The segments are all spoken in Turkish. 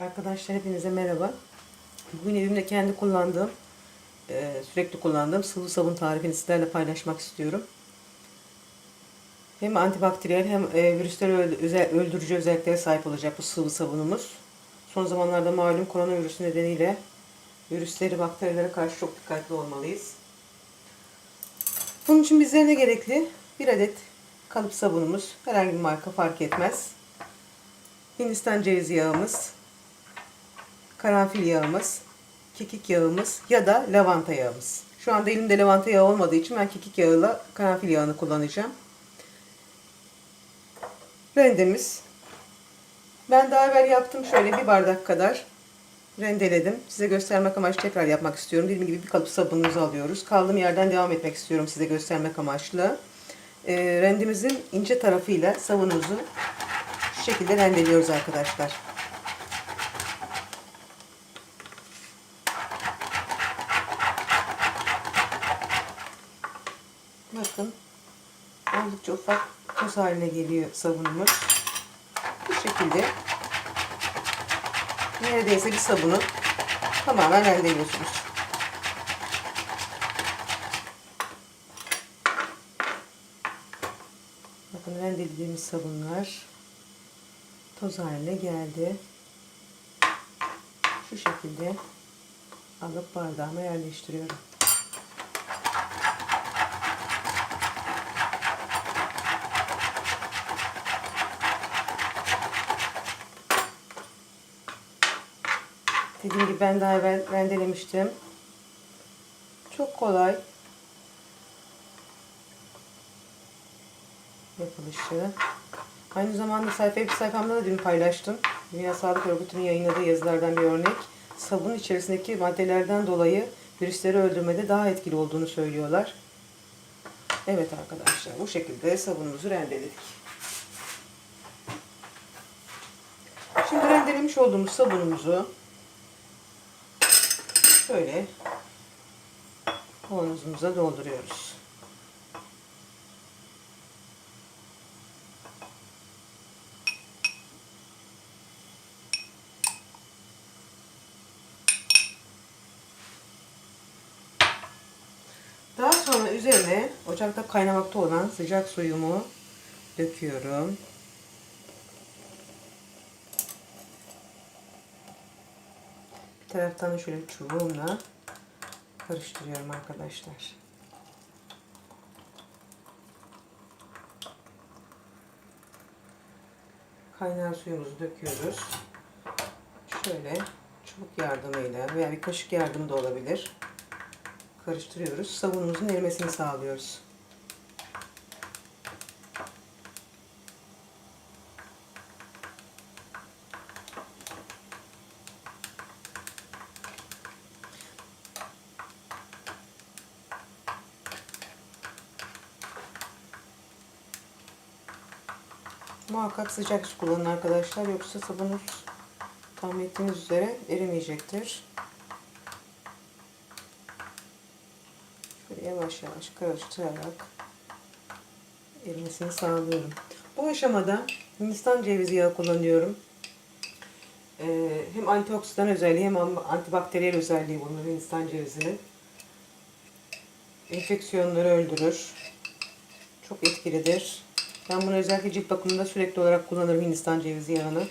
Arkadaşlar hepinize merhaba. Bugün evimde kendi kullandığım, e, sürekli kullandığım sıvı sabun tarifini sizlerle paylaşmak istiyorum. Hem antibakteriyel hem e, virüsleri öldürücü özelliklere sahip olacak bu sıvı sabunumuz. Son zamanlarda malum koronavirüsü nedeniyle virüsleri, bakterilere karşı çok dikkatli olmalıyız. Bunun için bize ne gerekli? Bir adet kalıp sabunumuz. Herhangi bir marka fark etmez. Hindistan cevizi yağımız, karanfil yağımız, kekik yağımız ya da lavanta yağımız. Şu anda elimde lavanta yağı olmadığı için ben kekik yağıyla karanfil yağını kullanacağım. Rendemiz. Ben daha evvel yaptım şöyle bir bardak kadar rendeledim. Size göstermek amaçlı tekrar yapmak istiyorum. Dediğim gibi bir kalıp sabunumuzu alıyoruz. Kaldığım yerden devam etmek istiyorum size göstermek amaçlı. E, rendemizin ince tarafıyla sabunumuzu şu şekilde rendeliyoruz arkadaşlar. Bakın oldukça ufak toz haline geliyor sabunumuz. Bu şekilde neredeyse bir sabunu tamamen rendeliyorsunuz. Bakın rendelediğimiz sabunlar toz haline geldi. Şu şekilde alıp bardağıma yerleştiriyorum. Dediğim gibi ben daha evvel rendelemiştim. Çok kolay yapılışı. Aynı zamanda sayfa web sayfamda da dün paylaştım. Dünya Sağlık Örgütü'nün yayınladığı yazılardan bir örnek. Sabun içerisindeki maddelerden dolayı virüsleri öldürmede daha etkili olduğunu söylüyorlar. Evet arkadaşlar bu şekilde sabunumuzu rendeledik. Şimdi rendelemiş olduğumuz sabunumuzu şöyle kavanozumuza dolduruyoruz. Daha sonra üzerine ocakta kaynamakta olan sıcak suyumu döküyorum. Taraftan da şöyle çubuğumla karıştırıyorum arkadaşlar. Kaynar suyumuzu döküyoruz. Şöyle çubuk yardımıyla veya bir kaşık yardımı da olabilir. Karıştırıyoruz. Sabunumuzun erimesini sağlıyoruz. Muhakkak sıcak su kullanın arkadaşlar. Yoksa sabunuz tahmin ettiğiniz üzere erimeyecektir. Şöyle yavaş yavaş karıştırarak erimesini sağlıyorum. Bu aşamada Hindistan cevizi yağı kullanıyorum. Ee, hem antioksidan özelliği hem antibakteriyel özelliği bulunur Hindistan cevizinin. Enfeksiyonları öldürür. Çok etkilidir. Ben bunu özellikle cilt bakımında sürekli olarak kullanırım Hindistan cevizi yağını.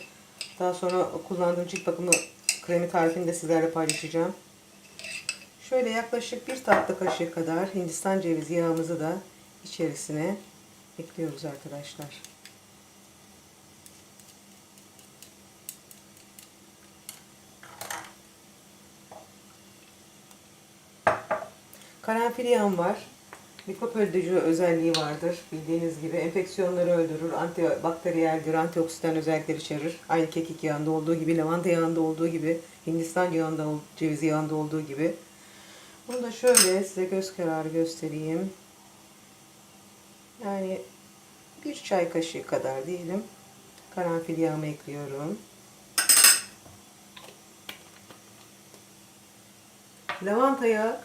Daha sonra kullandığım cilt bakımı kremi tarifini de sizlerle paylaşacağım. Şöyle yaklaşık bir tatlı kaşığı kadar Hindistan cevizi yağımızı da içerisine ekliyoruz arkadaşlar. Karanfil yağım var. Mikrop öldürücü özelliği vardır. Bildiğiniz gibi enfeksiyonları öldürür, antibakteriyeldir, antioksidan özellikler içerir. Aynı kekik yağında olduğu gibi, lavanta yağında olduğu gibi, Hindistan yağında, cevizi yağında olduğu gibi. Bunu da şöyle size göz kararı göstereyim. Yani bir çay kaşığı kadar diyelim. Karanfil yağımı ekliyorum. Lavanta yağı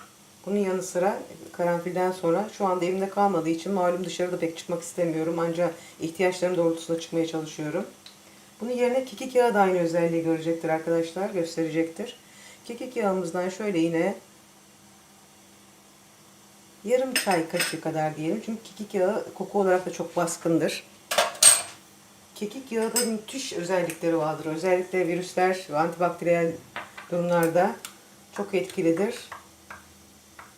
bunun yanı sıra karanfilden sonra şu anda evimde kalmadığı için malum dışarıda pek çıkmak istemiyorum. Ancak ihtiyaçlarım doğrultusunda çıkmaya çalışıyorum. Bunun yerine kekik yağı da aynı özelliği görecektir arkadaşlar. Gösterecektir. Kekik yağımızdan şöyle yine yarım çay kaşığı kadar diyelim. Çünkü kekik yağı koku olarak da çok baskındır. Kekik yağı da müthiş özellikleri vardır. Özellikle virüsler ve antibakteriyel durumlarda çok etkilidir.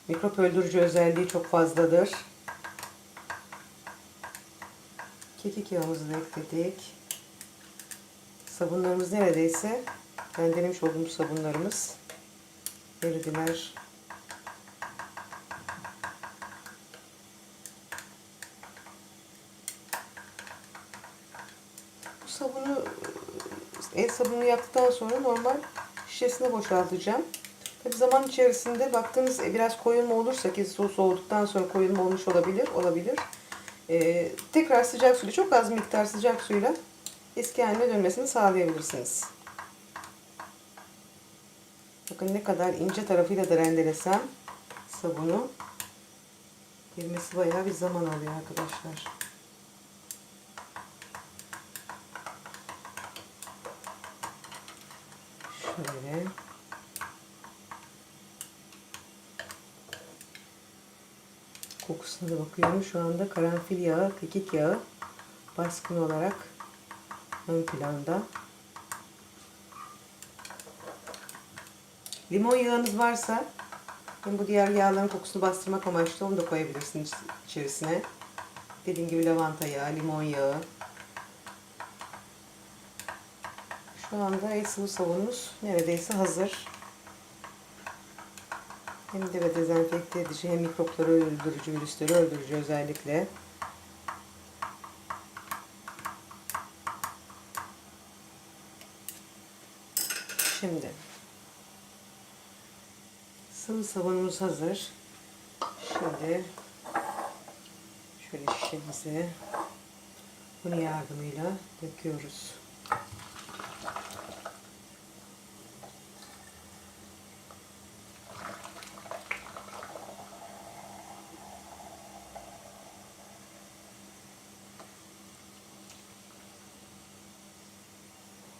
Mikrop öldürücü özelliği çok fazladır. Kekik yağımızı da ekledik. Sabunlarımız neredeyse ben denemiş olduğum sabunlarımız eridiler. Bu sabunu el sabunu yaptıktan sonra normal şişesine boşaltacağım. Tabi zaman içerisinde baktığınız e, biraz koyulma olursa ki su soğuduktan sonra koyulma olmuş olabilir, olabilir. Ee, tekrar sıcak suyla, çok az miktar sıcak suyla eski haline dönmesini sağlayabilirsiniz. Bakın ne kadar ince tarafıyla da rendelesem sabunu girmesi bayağı bir zaman alıyor arkadaşlar. Şöyle. Kokusuna da bakıyorum. Şu anda karanfil yağı, kekik yağı baskın olarak ön planda. Limon yağınız varsa hem bu diğer yağların kokusunu bastırmak amaçlı onu da koyabilirsiniz içerisine. Dediğim gibi lavanta yağı, limon yağı. Şu anda el sıvı sabunumuz neredeyse hazır. Hem de dezenfekte edici hem mikropları öldürücü, virüsleri öldürücü özellikle. Şimdi sıvı sabunumuz hazır. Şimdi şöyle şişemize bunun yardımıyla döküyoruz.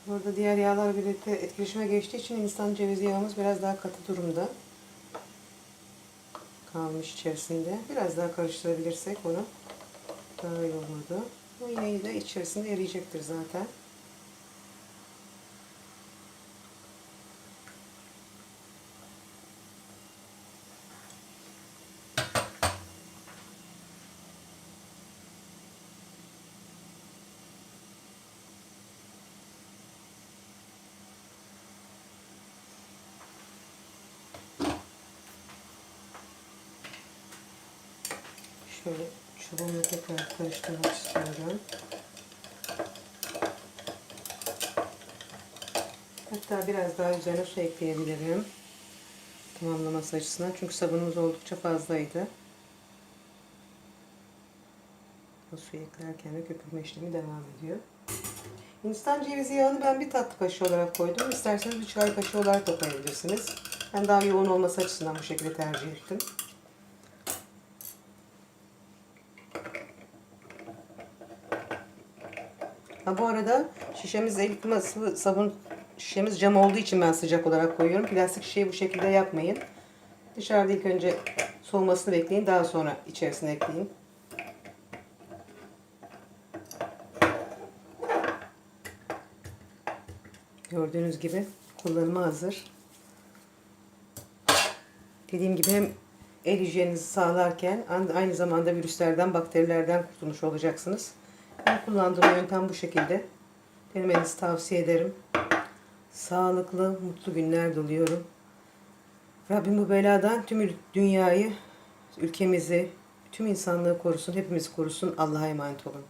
Burada diğer yağlar birlikte etkileşime geçtiği için Hindistan cevizi yağımız biraz daha katı durumda kalmış içerisinde. Biraz daha karıştırabilirsek onu daha iyi olurdu. Bu yine de içerisinde eriyecektir zaten. Şöyle çubuğumu tekrar karıştırmak istiyorum. Hatta biraz daha üzerine su ekleyebilirim. Tamamlaması açısından. Çünkü sabunumuz oldukça fazlaydı. O suyu eklerken de köpürme işlemi devam ediyor. Hindistan cevizi yağını ben bir tatlı kaşığı olarak koydum. İsterseniz bir çay kaşığı olarak da koyabilirsiniz. Ben daha yoğun olması açısından bu şekilde tercih ettim. Ha bu arada şişemiz yıkama sıvı sabun şişemiz cam olduğu için ben sıcak olarak koyuyorum. Plastik şişeyi bu şekilde yapmayın. Dışarıda ilk önce soğumasını bekleyin. Daha sonra içerisine ekleyin. Gördüğünüz gibi kullanıma hazır. Dediğim gibi hem el hijyeninizi sağlarken aynı zamanda virüslerden, bakterilerden kurtulmuş olacaksınız. Ben kullandığım yöntem bu şekilde. Denemenizi tavsiye ederim. Sağlıklı, mutlu günler diliyorum. Rabbim bu beladan tüm dünyayı, ülkemizi, tüm insanlığı korusun, hepimizi korusun. Allah'a emanet olun.